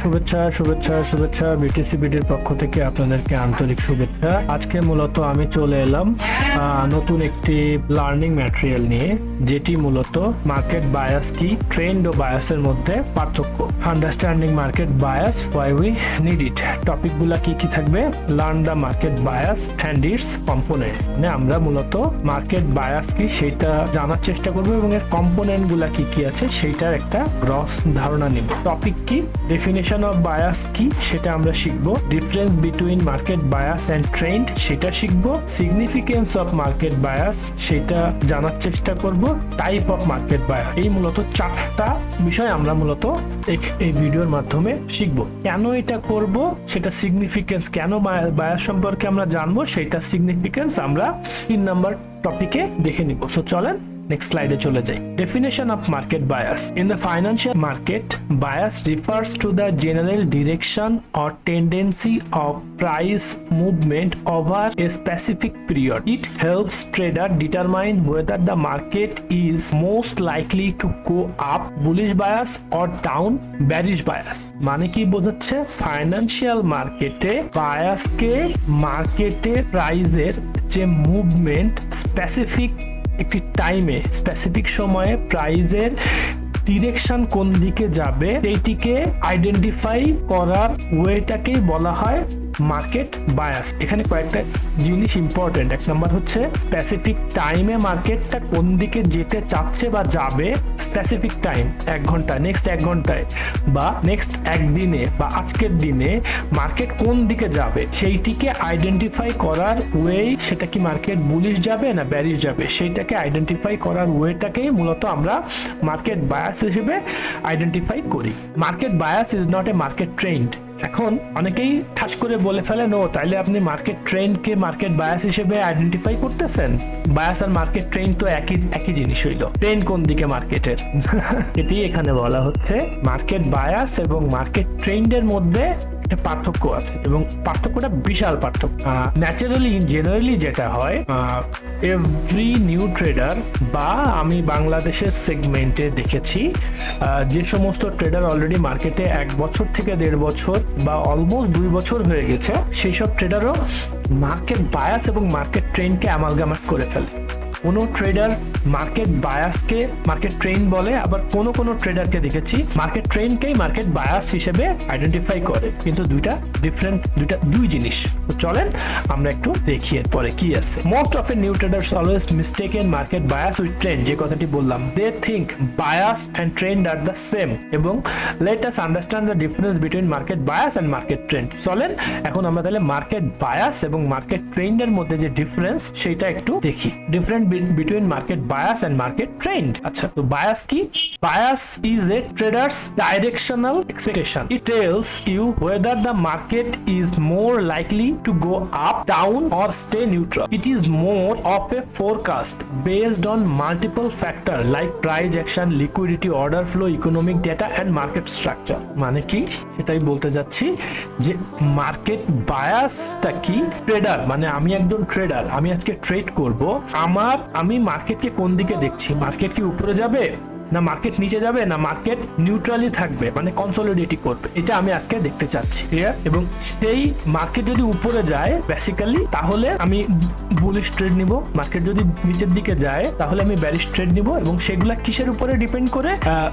শুভেচ্ছা শুভেচ্ছা শুভেচ্ছা বিটিসি বিডির পক্ষ থেকে আপনাদেরকে আন্তরিক শুভেচ্ছা। আজকে মূলত আমি চলে এলাম নতুন একটি লার্নিং ম্যাটেরিয়াল নিয়ে, যেটি মূলত মার্কেট বায়াস কি ট্রেন্ড ও বায়াসের মধ্যে পার্থক্য। Understanding market bias why we need it টপিকগুলো কি কি থাকবে? Learn the market bias and its components মানে আমরা মূলত মার্কেট বায়াস কি সেটা জানার চেষ্টা করব এবং এর কম্পোনেন্টগুলা কি কি আছে, সেইটার একটা গ্রস ধারণা নিব। টপিক কি? ডেফিনেশন অফ বায়াস কি? সেটা আমরা শিখব। Difference between market bias and trend সেটা শিখব। সিগনিফিকেন্স অফ মার্কেট বায়াস সেটা জানার চেষ্টা করব। টাইপ অফ মার্কেট বায়াস এই মূলত চারটা বিষয় আমরা মূলত এই ভিডিওর মাধ্যমে শিখব। কেন এটা করব? সেটা সিগনিফিকেন্স কেন বায়াস সম্পর্কে আমরা জানব? সেটা সিগনিফিকেন্স আমরা তিন নাম্বার টপিকে দেখে নিব। সো চলেন নেক্সট স্লাইডে চলে যাই। Definition of market bias in the financial market bias refers to the general direction or tendency of price movement over a specific period it helps trader determine whether the market is most likely to go up, bullish bias, or down, bearish bias. মানে কি বোঝাচ্ছে? Financial মার্কেটে বায়াসকে মার্কেটে প্রাইজের যে movement specific একটি টাইমে specific সময়ে প্রাইজের ডিরেকশন কোন দিকে যাবে এইটিকে আইডেন্টিফাই করার ওয়েটাকেই বলা হয় মার্কেট বায়াস। এখানে কয়েকটা জিনিস ইম্পর্টেন্ট এক নাম্বার হচ্ছে স্পেসিফিক টাইমে মার্কেটটা কোন দিকে যেতে চাচ্ছে বা যাবে স্পেসিফিক টাইম এক ঘণ্টা নেক্সট এক ঘন্টায় বা নেক্সট একদিনে বা আজকের দিনে মার্কেট কোন দিকে যাবে? সেইটিকে আইডেন্টিফাই করার ওয়ে সেটা কি মার্কেট বুলিশ যাবে না ব্যারিশ যাবে? সেইটাকে আইডেন্টিফাই করার ওয়েটাকেই মূলত আমরা মার্কেট বায়াস হিসেবে আইডেন্টিফাই করি। Market bias is not a market trend এখন অনেকেই ঠাস করে বলে ফেলেন ও তাইলে আপনি মার্কেট ট্রেন্ডকে মার্কেট বায়াস হিসেবে আইডেন্টিফাই করতেছেন? বায়াস আর মার্কেট ট্রেন্ড তো একই একই জিনিস হইল ট্রেন্ড কোন দিকে মার্কেটের এটাই এখানে বলা হচ্ছে মার্কেট বায়াস এবং মার্কেট ট্রেন্ডের মধ্যে একটা পার্থক্য আছে এবং পার্থক্যটা বিশাল পার্থক্য। ন্যাচারালি জেনারেলি যেটা হয় এভরি নিউ ট্রেডার বা আমি বাংলাদেশের সেগমেন্টে দেখেছি যে সমস্ত ট্রেডার অলরেডি মার্কেটে এক বছর থেকে দেড় বছর বা অলমোস্ট দুই বছর হয়ে গেছে সেই সব ট্রেডারও মার্কেট বায়াস এবং মার্কেট ট্রেন্ডকে অ্যামালগামাট করে ফেলে। কোনো ট্রেডার মার্কেট বায়াসকে মার্কেট ট্রেন বলে, আবার কোনো কোনো ট্রেডারকে দেখেছি মার্কেট ট্রেনকেই মার্কেট বায়াস হিসেবে আইডেন্টিফাই করে। কিন্তু দুইটা ডিফারেন্ট দুইটা, দুই জিনিস। তো চলেন আমরা একটু দেখি এরপরে কি আছে। Most of a new traders always mistake in market bias with trend যে কথাটি বললাম। They think bias and trend are the same এবং let us understand the difference between market bias and market trend চলেন এখন আমরা তাহলে market bias এবং market ট্রেন্ডের মধ্যে যে ডিফারেন্স সেটা একটু দেখি। Different between market bias and market trend আচ্ছা তো বায়াস কি? Bias is a trader's directional expectation it tells you whether the market is more likely to go up down or stay neutral it is more of a forecast based on multiple factor like price action liquidity order flow economic data and market structure মানে কি? সেটাই বলতে যাচ্ছি যে market বায়াসটা কি? Tedder মানে আমি একজন ট্রেডার আমি আজকে ট্রেড করব। আমার আমি মার্কেটকে কোন দিকে দেখছি? মার্কেট কি উপরে যাবে? না মার্কেট নিচে যাবে? না মার্কেট নিউট্রালি থাকবে? মানে কনসলিডেটি করবে? এটা আমি আজকে দেখতে চাচ্ছি। ক্লিয়ার এবং সেই মার্কেট যদি উপরে যায় বেসিক্যালি তাহলে আমি বুলিশ ট্রেড নিব। মার্কেট যদি নিচের দিকে যায়, তাহলে আমি ব্যারিশ ট্রেড নিব। এবং সেগুলা কিসের উপরে ডিপেন্ড করে?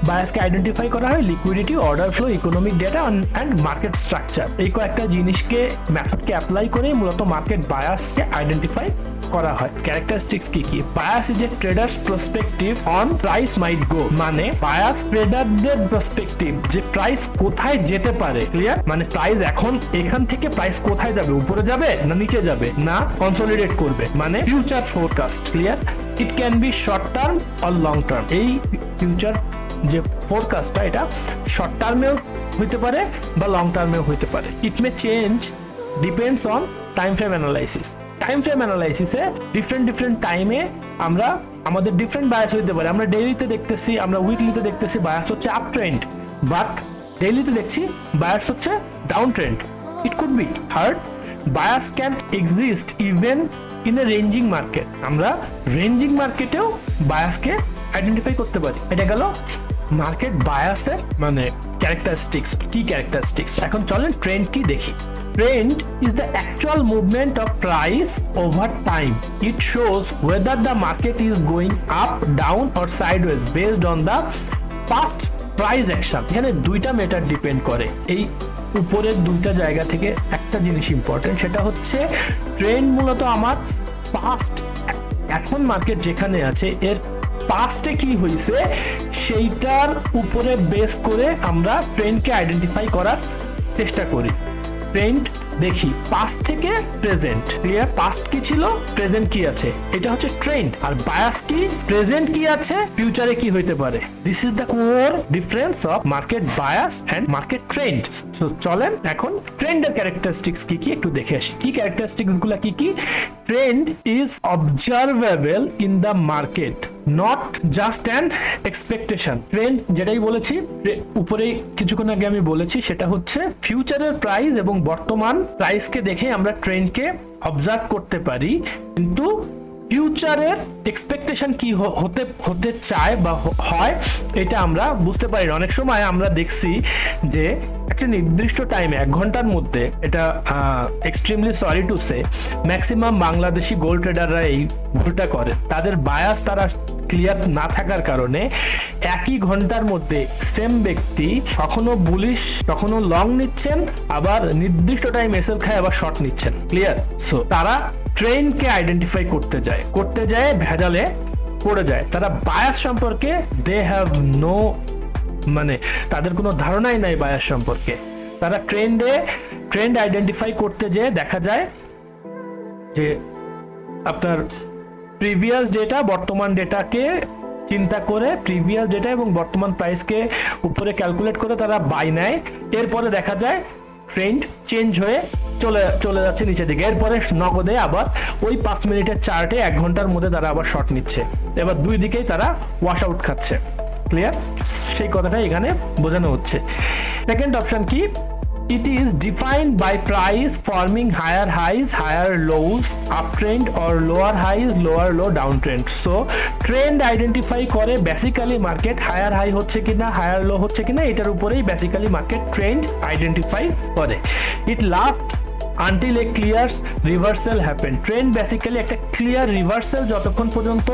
বায়াসকে আইডেন্টিফাই করা হয় liquidity order flow economic data and market structure এই কয়েকটা জিনিসকে মেথডকে অ্যাপ্লাই করে মূলত মার্কেট বায়াসকে আইডেন্টিফাই করা হয়। ক্যারেক্টারিস্টিক্স কি কি? Bias is a trader's perspective on price might go মানে বায়াস ট্রেডারদের পার্সপেক্টিভ যে প্রাইস কোথায় যেতে পারে ক্লিয়ার মানে প্রাইস এখন এখান থেকে প্রাইস কোথায় যাবে, উপরে যাবে না নিচে যাবে, না কনসলিডেট করবে মানে future forecast clear it can be short term or long term এই ফিউচার যে ফোরকাস্টটা এটা শর্ট টার্মেও হইতে পারে বা লং টার্মেও হইতে পারে। It may change depends on time frame analysis time frame অ্যানালাইসিসে different different টাইমে আমরা আমাদের ডিফারেন্ট বায়াস হইতে পারে। আমরা ডেইলিতে দেখতেছি, আমরা উইকলিতে দেখতেছি বায়াস হচ্ছে আপ ট্রেন্ড বাট ডেইলিতে দেখছি বায়াস হচ্ছে down trend it could be hard bias can exist even in a ranging market আমরা রেঞ্জিং মার্কেটেও বায়াসকে আইডেন্টিফাই করতে পারি। এটা গেল মার্কেট বায়াসের মানে ক্যারেক্টারিস্টিক্স কি ক্যারেক্টারিস্টিক্স এখন চলেন ট্রেন্ড কি দেখি। Trend is the actual movement of price over time. It shows whether the market is going up, down, or sideways based on the past price action. এখানে দুইটা মেটার ডিপেন্ড করে। এই উপরের দুইটা জায়গা থেকে একটা জিনিস ইম্পর্টেন্ট সেটা হচ্ছে ট্রেন্ড মূলত আমার পাস্ট এখন মার্কেট যেখানে আছে, এর পাস্টে কি হয়েছে সেইটার উপরে বেস করে আমরা ট্রেন্ডকে আইডেন্টিফাই করার চেষ্টা করি। ট্রেন্ড দেখি পাস্ট থেকে প্রেজেন্ট ক্লিয়ার পাস্ট কি ছিল? প্রেজেন্ট কি আছে? এটা হচ্ছে ট্রেন্ড আর বায়াস কি? প্রেজেন্ট কি আছে? ফিউচারে কি হইতে পারে? This is the core difference of market bias and market trend তো চলেন এখন ট্রেন্ডের ক্যারেক্টারিস্টিক্স কি কি একটু দেখে আসি। কি ক্যারেক্টারিস্টিক্সগুলা কি কি? Trend is observable in the market not just an expectation trend যেটাই বলেছি উপরে কিছুক্ষণ আগে আমি বলেছি, সেটা হচ্ছে ফিউচারের প্রাইস এবং বর্তমান প্রাইসকে দেখে আমরা ট্রেন্ডকে অবজার্ভ করতে পারি। কিন্তু ফিউচারের এক্সপেকটেশন কি হতে হতে চায় বা হয়, এটা আমরা বুঝতে পারি অনেক সময় আমরা দেখছি যে একটা নির্দিষ্ট টাইমে এক ঘণ্টার মধ্যে, এটা extremely sorry to say maximum Bangladeshi gold ট্রেডাররা এই ভুলটা করে। তাদের বায়াস তারা ক্লিয়ার না থাকার কারণে একই ঘণ্টার মধ্যে সেম ব্যক্তি কখনো বুলিশ কখনো লং নিচ্ছেন, আবার নির্দিষ্ট টাইম এসএল খায়, আবার শর্ট নিচ্ছেন। ক্লিয়ার সো তারা ট্রেনকে আইডেন্টিফাই করতে যায়। করতে যায়, ভেজালে পড়ে যায়। তারা বায়াস সম্পর্কে দে হ্যাভ নো মানে তাদের কোনো ধারণাই নাই বায়াস সম্পর্কে। তারা ট্রেন্ডে ট্রেন্ড আইডেন্টিফাই করতে যেয়ে দেখা যায় যে আপনার প্রিভিয়াস ডেটা বর্তমান ডেটাকে চিন্তা করে প্রিভিয়াস ডেটা এবং বর্তমান প্রাইসকে উপরে ক্যালকুলেট করে তারা বাই নেয়। এরপরে দেখা যায় ট্রেন্ড চেঞ্জ হয়ে চলে চলে যাচ্ছে নিচের দিকে। এরপরে নগদে আবার ওই পাঁচ মিনিটের চার্টে এক ঘণ্টার মধ্যে তারা আবার শর্ট নিচ্ছে। এবার দুই দিকেই তারা ওয়াশ আউট খাচ্ছে। ক্লিয়ার সেই কথাটাই এখানে বোঝানো হচ্ছে। সেকেন্ড অপশন কি? It is defined by price forming higher highs, higher lows, uptrend or lower highs, lower low downtrend. So trend identify করে বেসিক্যালি মার্কেট হায়ার হাই হচ্ছে কিনা হায়ার লো হচ্ছে কিনা এটার উপরেই বেসিক্যালি মার্কেট ট্রেন্ড আইডেন্টিফাই করে। It last until a clear reversal happen trend basically একটা clear reversal যতক্ষণ পর্যন্ত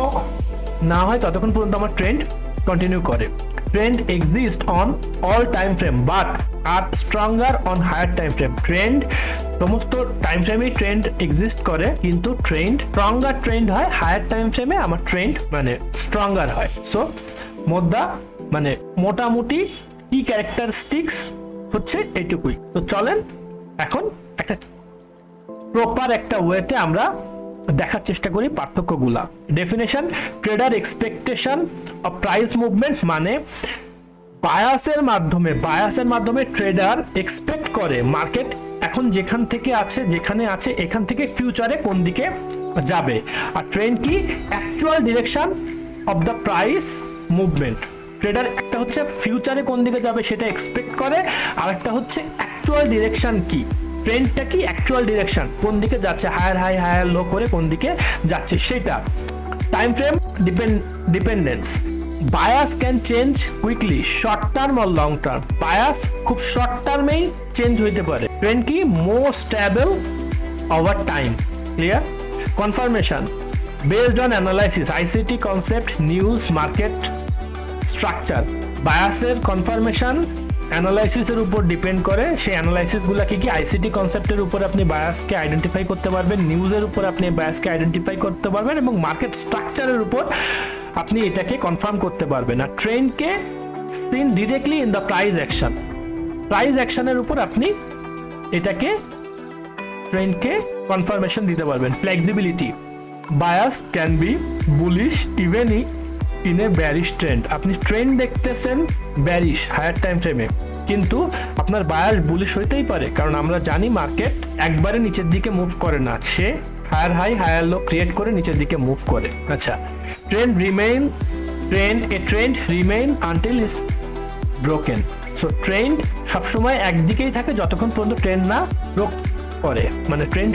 না হয় ততক্ষণ পর্যন্ত আমার ট্রেন্ড কন্টিনিউ করে। Trend exist on all time frame but are stronger on higher time frame trend সমস্ত টাইম ফ্রেমই ট্রেন্ড এক্সিস্ট করে, কিন্তু ট্রেন্ড স্ট্রঙ্গার ট্রেন্ড হয় হায়ার টাইম ফ্রেমে আমার ট্রেন্ড মানে স্ট্রঙ্গার হয়। সো মোদ্দা মানে মোটামুটি কি ক্যারেক্টারিস্টিক্স হচ্ছে এইটুকুই তো চলেন এখন একটা প্রপার একটা ওয়েতে আমরা দেখার চেষ্টা করি পার্থক্যগুলা। Definition trader expectation of price movement মানে বায়াসের মাধ্যমে বায়াসের মাধ্যমে ট্রেডার এক্সপেক্ট করে মার্কেট এখন যেখান থেকে আছে, যেখানে আছে, এখান থেকে ফিউচারে কোন দিকে যাবে। আর ট্রেন্ড কি? Actual direction of the price movement trader একটা হচ্ছে ফিউচারে কোন দিকে যাবে সেটা এক্সপেক্ট করে আর একটা হচ্ছে অ্যাকচুয়াল ডিরেকশন কি? ট্রেন্ডটা কি? অ্যাকচুয়াল ডিরেকশন কোন দিকে যাচ্ছে? হায়ার হাই হায়ার লো করে কোন দিকে যাচ্ছে সেটা। Time frame depend dependence bias can change quickly short term R long term bias খুব শর্ট টার্মেই চেঞ্জ হইতে পারে। ট্রেন্ড কি? More stable over time clear confirmation based on analysis ICT concept news market structure বায়াসের confirmation অ্যানালাইসিসের উপর depend করে। সেই অ্যানালাইসিসগুলো কি কি? আইসিটি কনসেপ্টের উপর আপনি বায়াসকে আইডেন্টিফাই করতে পারবেন নিউজের উপর আপনি বায়াসকে আইডেন্টিফাই করতে পারবেন এবং মার্কেট স্ট্রাকচারের উপর আপনি এটাকে কনফার্ম করতে পারবেন। আর ট্রেন্ডকে seen directly in the price action price অ্যাকশনের উপর আপনি এটাকে ট্রেন্ডকে কনফার্মেশন দিতে পারবেন। Flexibility bias can be bullish even in a bearish trend আপনি ট্রেন্ড দেখতেছেন ব্যারিশ হায়ার টাইম ফ্রেমে কিন্তু আপনার বায়াস বুলিশ হইতেই পারে, কারণ আমরা জানি মার্কেট একবারে নিচের দিকে মুভ করে না। সে higher high higher low create করে নিচের দিকে মুভ করে। আচ্ছা trend remain trend a trend remain until is broken so trend সবসময় একদিকেই থাকে যতক্ষণ পর্যন্ত ট্রেন্ড না ব্রোক করে মানে ট্রেন্ড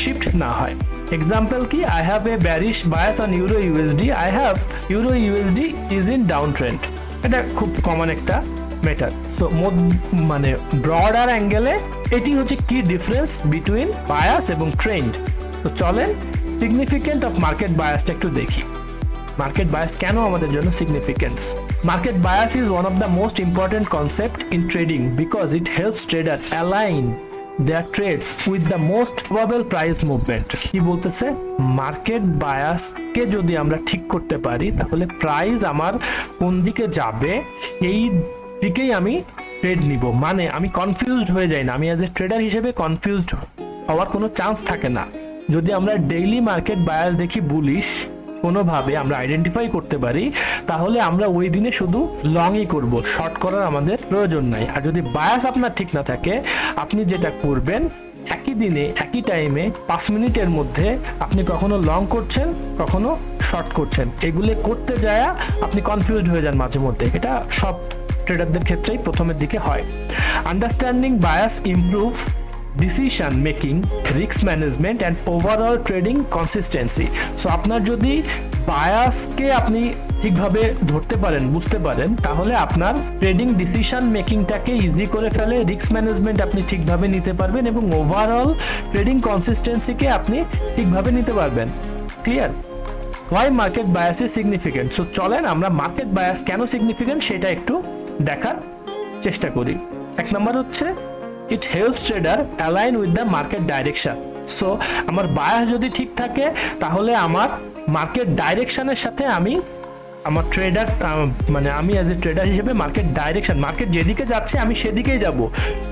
শিফট না হয়। এক্সাম্পল কি? I have a bearish bias on euro USD I have euro USD is in down trend এটা খুব কমন একটা মেটার সো মানে ব্রডার অ্যাঙ্গেলে এটি হচ্ছে কি ডিফারেন্স বিটুইন বায়াস এবং ট্রেন্ড তো চলেন সিগনিফিকেন্ট অফ মার্কেট বায়াসটা একটু দেখি। মার্কেট বায়াস কেন আমাদের জন্য significance market bias is one of the most important concept in trading because it helps trader align their trades with the most probable price movement কি বলতেছে? Market বায়াসকে যদি আমরা ঠিক করতে পারি, তাহলে প্রাইস আমার কোন দিকে যাবে, সেই দিকেই আমি ট্রেড নিব। মানে আমি কনফিউজড হয়ে যাই না। আমি অ্যাজ এ ট্রেডার হিসেবে কনফিউজড হওয়ার কোনো চান্স থাকে না। যদি আমরা ডেইলি মার্কেট বায়াস দেখি বুলিশ কোনোভাবে আমরা আইডেন্টিফাই করতে পারি, তাহলে আমরা ওই দিনে শুধু লংই করব। শর্ট করার আমাদের প্রয়োজন নাই। আর যদি বায়াস আপনার ঠিক না থাকে, আপনি যেটা করবেন, একই দিনে, একই টাইমে পাঁচ মিনিটের মধ্যে আপনি কখনো লং করছেন, কখনো শর্ট করছেন। এগুলো করতে যায় আপনি কনফিউজড হয়ে যান মাঝে মধ্যে। এটা সব ট্রেডারদের ক্ষেত্রেই প্রথমের দিকে হয়। Understanding bias improve decision making risk management and overall trading consistency so আপনার যদি বায়াসকে আপনি ঠিকভাবে ধরতে পারেন, বুঝতে পারেন, তাহলে আপনার ট্রেডিং ডিসিশন মেকিংটাকে ইজি করে ফেলে রিস্ক ম্যানেজমেন্ট আপনি ঠিকভাবে নিতে পারবেন এবং ওভারঅল ট্রেডিং কনসিস্টেন্সিকে আপনি ঠিকভাবে নিতে পারবেন। Clear why market bias is significant so চলেন আমরা মার্কেট বায়াস কেন সিগনিফিকেন্ট সেটা একটু দেখার চেষ্টা করি। এক নম্বর হচ্ছে it helps trader align with the market direction so আমার বায়াস যদি ঠিক থাকে, তাহলে আমার মার্কেট ডাইরেকশনের সাথে আমি আমার ট্রেডার মানে আমি অ্যাজ এ ট্রেডার হিসেবে মার্কেট ডাইরেকশন মার্কেট যেদিকে যাচ্ছে আমি সেদিকেই যাব।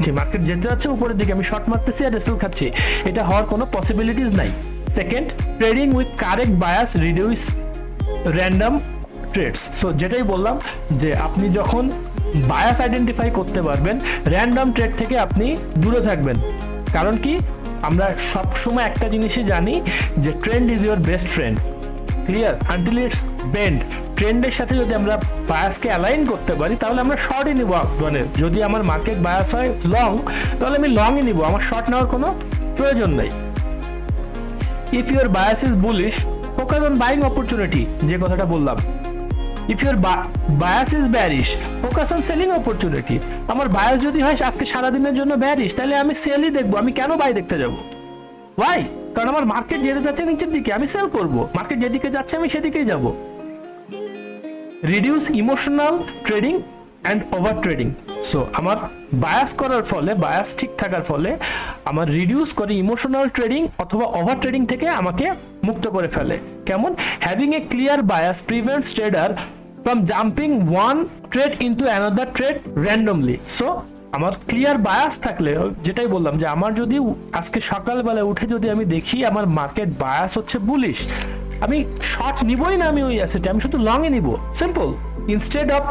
যে মার্কেট যেতে যাচ্ছে, উপরের দিকে আমি শর্ট মারতেছি আর রেসেল খাচ্ছি। এটা হওয়ার কোনো পসিবিলিটিস নাই। Second trading with correct bias reduce random trades so যেটাই বললাম যে আপনি যখন বায়াস আইডেন্টিফাই করতে পারবেন র্যান্ডম ট্রেড থেকে আপনি দূরে থাকবেন। কারণ কি? আমরা সব সময় একটা জিনিসই জানি যে trend is your best friend clear until it's bend ট্রেন্ডের সাথে যদি আমরা বায়াসকে অ্যালাইন করতে পারি, তাহলে আমরা শর্টই নিব মানে যদি আমার মার্কেট বায়াস হয় লং তাহলে আমি লংই নিব। আমার শর্ট নেওয়ার কোনো প্রয়োজন নেই। If your bias is bullish focus on buying opportunity যে কথাটা বললাম। If your bias is bearish focus on selling opportunity আমার বায়াস যদি হয়, আজকে সারাদিনের জন্য ব্যারিশ তাহলে আমি সেলই দেখব। আমি কেন বাই দেখতে যাব? ওয়াই কারণ আমার মার্কেট যেতে যাচ্ছে নিচের দিকে, আমি সেল করব। মার্কেট যেদিকে যাচ্ছে, আমি সেদিকেই যাব। Reduce emotional trading and over trading so আমার বায়াস করার ফলে বায়াস ঠিক থাকার ফলে, আমার রিডিউস করে ইমোশনাল ট্রেডিং অথবা ওভার ট্রেডিং থেকে আমাকে মুক্ত করে ফেলে। কেমন? Having a clear bias prevents trader from jumping one trade into another trade randomly so আমার ক্লিয়ার বায়াস থাকলে, যেটাই বললাম যে আমার যদি আজকে সকালবেলা উঠে যদি আমি দেখি আমার মার্কেট বায়াস হচ্ছে বুলিশ আমি শর্ট নিবই না আমি ওই অ্যাসেটে আমি শুধু লং এ নিব। Simple instead of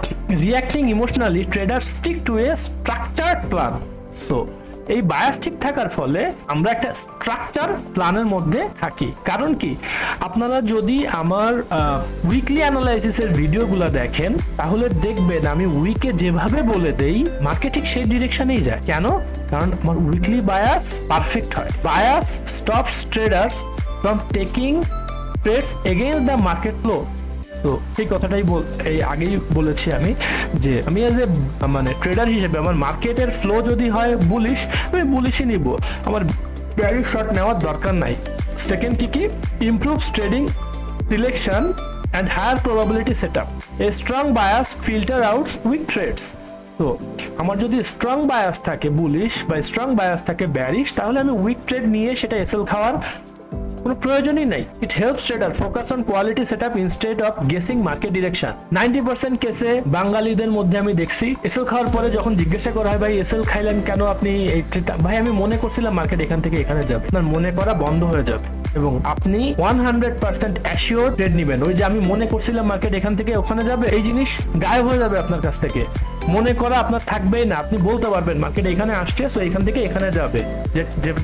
reacting emotionally trader stick to a structured plan so এই বায়াস ঠিক থাকার ফলে আমরা একটা স্ট্রাকচার প্ল্যানের মধ্যে থাকি। কারণ কি? আপনারা যদি আমার উইকলি অ্যানালাইসিসের ভিডিওগুলো দেখেন, তাহলে দেখবেন আমি উইকে যেভাবে বলে দেই মার্কেট ঠিক সেই ডিরেকশনেই যায়। কেন? কারণ আমার উইকলি বায়াস পারফেক্ট হয়। Bias stops traders from taking trades against the market flow তো এই কথাটাই এই আগেই বলেছি আমি যে আমি এজ এ মানে ট্রেডার হিসেবে আমার মার্কেটের ফ্লো যদি হয় বুলিশ আমি বুলিশই নিব। আমার ব্যারি শর্ট নেওয়ার দরকার নাই। সেকেন্ড কি কি? Improves trading selection and higher probability set up a strong bias filter out weak trades তো আমার যদি স্ট্রং বায়াস থাকে বুলিশ বা স্ট্রং বায়াস থাকে ব্যারিশ তাহলে আমি উইক ট্রেড নিয়ে সেটা এসএল খাওয়ার কোনো প্রয়োজনই নাই। It helps trader focus on quality set up instead of guessing market direction ninety percent কেসে বাঙালিদের মধ্যে আমি দেখছি, এসএল খাওয়ার পরে যখন জিজ্ঞাসা করা হয়, ভাই, এসএল খাইলেন কেন আপনি এই ভাই, আমি মনে করছিলাম মার্কেট এখান থেকে এখানে যাবে। আপনার মনে করা বন্ধ হয়ে যাবে। এবং আপনি one hundred percent assure trade নেবেন। ওই যে আমি মনে করছিলাম মার্কেট এখান থেকে ওখানে যাবে, এই জিনিস গায়েব হয়ে যাবে আপনার কাছ থেকে। মনে করা আপনার থাকবেই না, আপনি বলতে পারবেন মার্কেট এখানে আসছে সো এখান থেকে এখানে যাবে।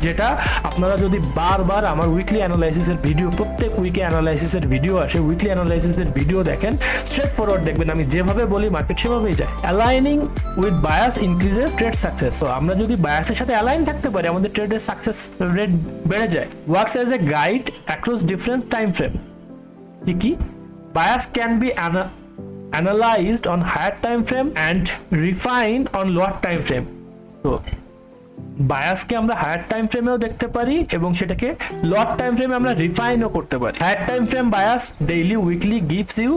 যেটা আপনারা যদি বারবার আমার উইকলি অ্যানালাইসিসের ভিডিও প্রত্যেক উইকে অ্যানালাইসিসের ভিডিও আসে উইকলি অ্যানালাইসিসের ভিডিও দেখেন স্ট্রেট ফরওয়ার্ড দেখবেন, আমি যেভাবে বলি মার্কেট সেভাবেই যায়। Aligning with bias increases trade success so আমরা যদি বায়াসের সাথে অ্যালাইন থাকতে পারি, আমাদের ট্রেডের সাকসেস রেট বেড়ে যায়। Works as a guide across different time frame কি কি? Bias can be analyzed on higher time frame and refined on lower time frame. তো বায়াসকে আমরা হায়ার টাইম ফ্রেমেও দেখতে পারি এবং সেটাকে লট টাইম ফ্রেমে আমরা রিফাইনও করতে পারি। Higher time frame bias daily weekly gives you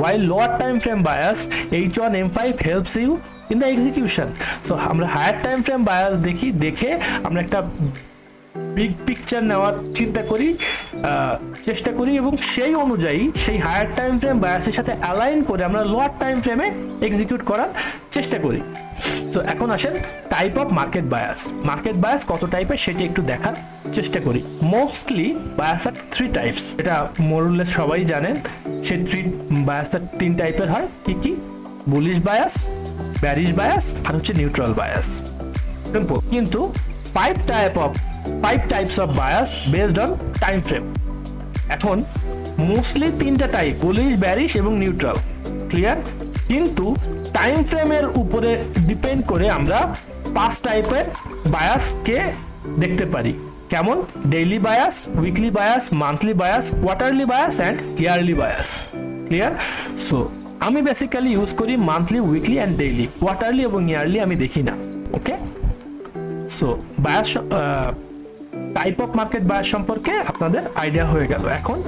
while lower time frame bias H one M five helps you in the execution so আমরা হায়ার টাইম ফ্রেম বায়াস দেখি, দেখে আমরা একটা বিগ পিকচার নেওয়ার চিন্তা করি চেষ্টা করি এবং সেই অনুযায়ী সেই হায়ার টাইম ফ্রেম বায়াসের সাথে অ্যালাইন করে আমরা লোয়ার টাইম ফ্রেমে এক্সিকিউট করার চেষ্টা করি। সো এখন আসেন type of market bias market bias কত টাইপের সেটি একটু দেখার চেষ্টা করি। মোস্টলি বায়াস আর থ্রি টাইপস এটা মোরুল্লে সবাই জানেন, সেই থ্রি বায়াসটা তিন টাইপের হয়। কি কি? বুলিশ বায়াস ব্যারিশ বায়াস আর হচ্ছে নিউট্রাল বায়াস কিন্তু five type of five types of bias based on time frame এখন মোস্টলি তিনটা টাইপ বুলিশ ব্যারিশ এবং নিউট্রাল ক্লিয়ার কিন্তু টাইম ফ্রেমের উপরে ডিপেন্ড করে আমরা পাঁচ টাইপের বায়াসকে দেখতে পারি। কেমন? Daily bias weekly bias monthly bias quarterly bias and yearly bias clear so আমি বেসিক্যালি ইউজ করি monthly weekly and daily quarterly এবং ইয়ারলি আমি দেখি না। Okay so bias type of market bias সম্পর্কে আপনাদের আইডিয়া হয়ে গেল। এখন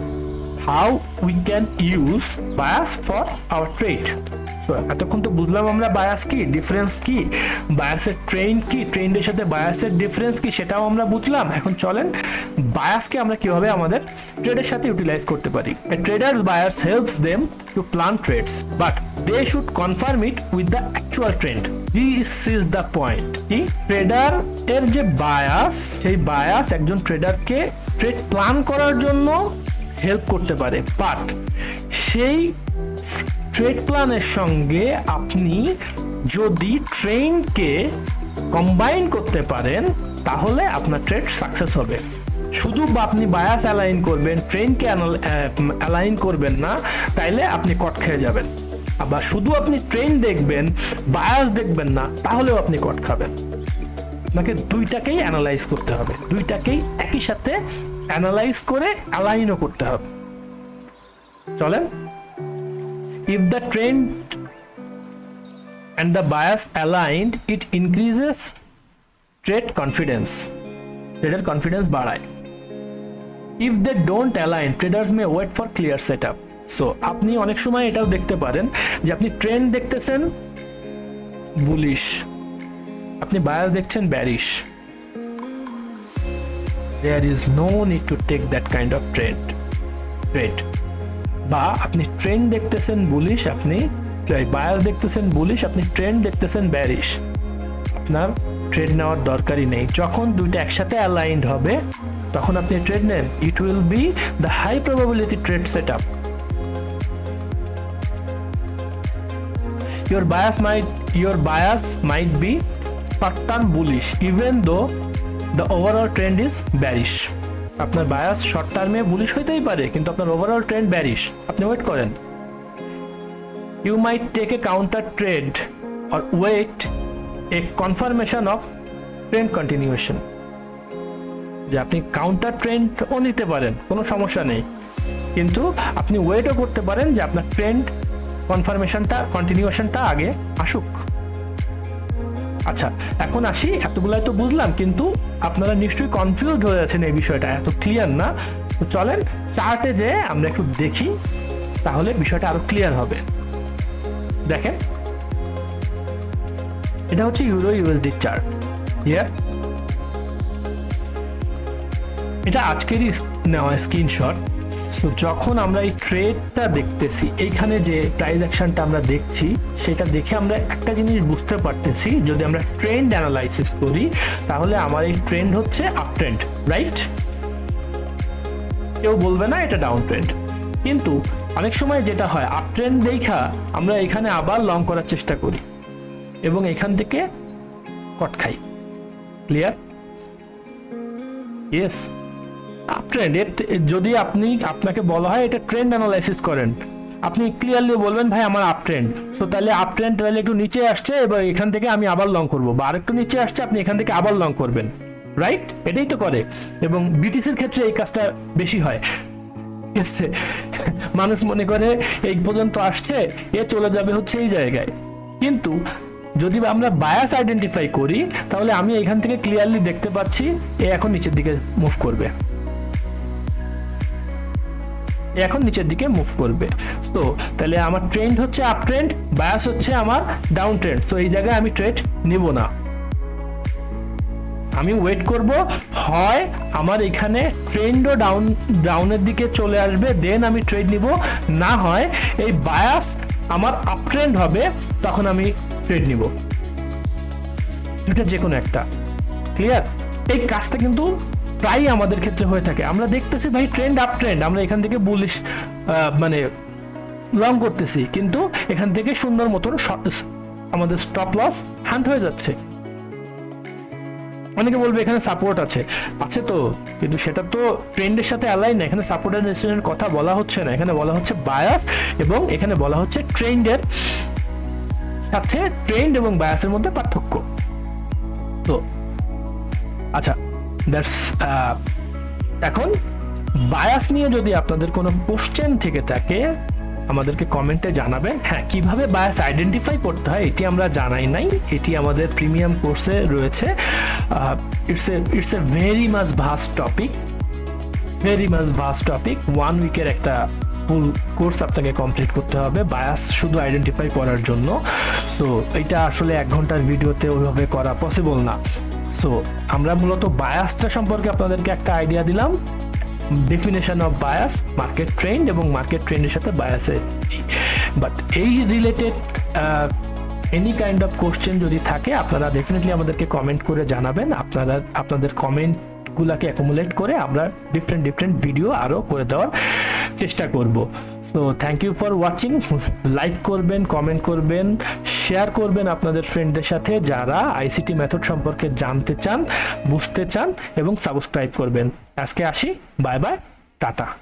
how we can use bias for our trade এতক্ষণ তো বুঝলাম আমরা বায়াস কি ডিফারেন্স কি বায়াসের ট্রেন কি ট্রেন্ডের সাথে বায়াসের ডিফারেন্স কি সেটাও আমরা বুঝলাম। এখন চলেন বায়াসকে আমরা কীভাবে আমাদের ট্রেডের সাথে ইউটিলাইজ করতে পারি? Traders bias helps them to plan trades but they should confirm it with the actual trend this is the point কি ট্রেডার এর যে বায়াস সেই বায়াস একজন ট্রেডারকে ট্রেড প্ল্যান করার জন্য হেল্প করতে পারে বাট সেই ট্রেড প্ল্যানের সঙ্গে আপনি যদি ট্রেনকে কম্বাইন করতে পারেন, তাহলে আপনার ট্রেড সাকসেস হবে। শুধু আপনি বায়াস অ্যালাইন করবেন, ট্রেনকে অ্যালাইন করবেন না, তাইলে আপনি কট খেয়ে যাবেন। আবার শুধু আপনি ট্রেন দেখবেন বায়াস দেখবেন না, তাহলেও আপনি কট খাবেন। আপনাকে দুইটাকেই অ্যানালাইজ করতে হবে। দুইটাকেই একই সাথে অ্যানালাইজ করে অ্যালাইনও করতে হবে। চলেন? If the trend and the bias aligned it increases trade confidence trader confidence বাড়ায় if they don't align traders may wait for clear setup so আপনি অনেক সময় এটাও দেখতে পারেন যে আপনি ট্রেন্ড দেখতেছেন বুলিশ আপনি বায়াস দেখছেন bearish there is no need to take that kind of trend trade বা আপনি ট্রেন্ড দেখতেছেন বুলিশ আপনি বায়াস দেখতেছেন বুলিশ আপনি ট্রেন্ড দেখতেছেন ব্যারিশ আপনার ট্রেড নেওয়ার দরকারই নেই। যখন দুইটা একসাথে অ্যালাইন্ড হবে, তখন আপনি ট্রেড নেন। It will be the high probability trade set up bias might, your bias might be short term bullish, even though the overall trend is bearish আপনার বায়াস শর্ট টার্মে বুলিশ হইতেই পারে, কিন্তু আপনার ওভারঅল ট্রেন্ড ব্যারিশ আপনি wait করেন। You might take a counter trade or wait a confirmation of trend continuation যে আপনি কাউন্টার ট্রেন্ডও নিতে পারেন, কোনো সমস্যা নেই। কিন্তু আপনি ওয়েটও করতে পারেন যে আপনার ট্রেন্ড কনফার্মেশনটা কন্টিনিউয়েশনটা আগে আসুক। আচ্ছা এখন আসি। এতগুলাই তো বুঝলাম, কিন্তু আপনারা নিশ্চয়ই কনফিউজ হয়ে আছেন এই বিষয়টা, এত ক্লিয়ার না? তো চলেন চার্টে যে আমরা একটু দেখি, তাহলে বিষয়টা আরও ক্লিয়ার হবে। দেখেন, এটা হচ্ছে ইউরো ইউএসডি চার্ট ইয়ার এটা আজকেরই নেওয়া স্ক্রিনশট সো যখন আমরা এই ট্রেডটা দেখতেছি, এইখানে যে প্রাইস অ্যাকশনটা আমরা দেখছি, সেটা দেখে আমরা একটা জিনিস বুঝতে পারতেছি, যদি আমরা ট্রেন্ড অ্যানালাইসিস করি, তাহলে আমার এই ট্রেন্ড হচ্ছে আপ ট্রেন্ড রাইট কেউ বলবে না এটা ডাউন ট্রেন্ড কিন্তু অনেক সময় যেটা হয় আপ ট্রেন্ড দেখা আমরা এখানে আবার লং করার চেষ্টা করি এবং এখান থেকে কট খাই। ক্লিয়ার ইয়েস ট্রেন্ড যদি আপনি, আপনাকে বলা হয় এটা ট্রেন্ড অ্যানালাইসিস করেন, আপনি ক্লিয়ারলি বলবেন, ভাই, আমার আপ ট্রেন্ড সো তাহলে আপ ট্রেন্ড তাহলে একটু নিচে আসছে, এবার এখান থেকে আমি আবার লং করব। বা আরেকটু নিচে আসছে, আপনি এখান থেকে আবার লং করবেন। রাইট এটাই তো করে। এবং বিটিসির ক্ষেত্রে এই কাজটা বেশি হয়। আছে? মানুষ মনে করে, এই পর্যন্ত আসছে, এ চলে যাবে হচ্ছে এই জায়গায়। কিন্তু যদি আমরা বায়াস আইডেন্টিফাই করি, তাহলে আমি এখান থেকে ক্লিয়ারলি দেখতে পাচ্ছি, এ এখন নিচের দিকে মুভ করবে। এখন নিচের দিকে মুভ করবে। তো তাহলে আমার ট্রেন্ড হচ্ছে আপ ট্রেন্ড বায়াস হচ্ছে আমার ডাউন ট্রেন্ড তো এই জায়গায় আমি ট্রেড নিব না। আমি ওয়েট করব, হয় আমার এখানে ট্রেন্ডও ডাউন ডাউনের দিকে চলে আসবে দেন আমি ট্রেড নিব। না হয় এই বায়াস আমার আপ ট্রেন্ড হবে, তখন আমি ট্রেড নিব। দুটা যে কোনো একটা। ক্লিয়ার এই কাজটা কিন্তু প্রায়ই আমাদের ক্ষেত্রে হয়ে থাকে। আমরা দেখতেছি ভাই ট্রেন্ড আপ ট্রেন্ড আমরা এখান থেকে বুলিশ মানে লং করতেছি। কিন্তু এখান থেকে সুন্দর মতন আমাদের স্টপ লস হ্যান্ড হয়ে যাচ্ছে। অনেকে বলবে এখানে সাপোর্ট আছে। আছে তো, কিন্তু সেটা তো ট্রেন্ডের সাথে অ্যালাইন না। এখানে সাপোর্ট রেজিস্ট্যান্সের কথা বলা হচ্ছে না। এখানে বলা হচ্ছে বায়াস এবং এখানে বলা হচ্ছে ট্রেন্ডের সাথে ট্রেন্ড এবং বায়াসের মধ্যে পার্থক্য। তো আচ্ছা দ্যাটস এখন বায়াস নিয়ে যদি আপনাদের কোনো কোশ্চেন থেকে থাকে, আমাদেরকে কমেন্টে জানাবেন। হ্যাঁ কীভাবে বায়াস আইডেন্টিফাই করতে হয়, এটি আমরা জানাই নাই। এটি আমাদের প্রিমিয়াম কোর্সে রয়েছে। It's a it's a very much vast topic very much vast topic one উইকের একটা ফুল কোর্স আপনাকে কমপ্লিট করতে হবে বায়াস শুধু আইডেন্টিফাই করার জন্য। সো এটা আসলে এক ঘণ্টার ভিডিওতে ওইভাবে করা পসিবল না। সো আমরা মূলত বায়াসটা সম্পর্কে আপনাদেরকে একটা আইডিয়া দিলাম। Definition of bias market trend এবং মার্কেট ট্রেন্ডের সাথে বায়াসের বাট এই related any kind of question যদি থাকে, আপনারা ডেফিনেটলি আমাদেরকে কমেন্ট করে জানাবেন। আপনারা, আপনাদের কমেন্ট গুলাকে অ্যাকুমুলেট করে আমরা ডিফারেন্ট ডিফারেন্ট ভিডিও আরও করে দেওয়ার চেষ্টা করব। So thank you for watching like করবেন কমেন্ট করবেন শেয়ার করবেন আপনাদের ফ্রেন্ডদের সাথে যারা আইসিটি মেথড সম্পর্কে জানতে চান, বুঝতে চান এবং সাবস্ক্রাইব করবেন। আজকে আসি। Bye bye tata.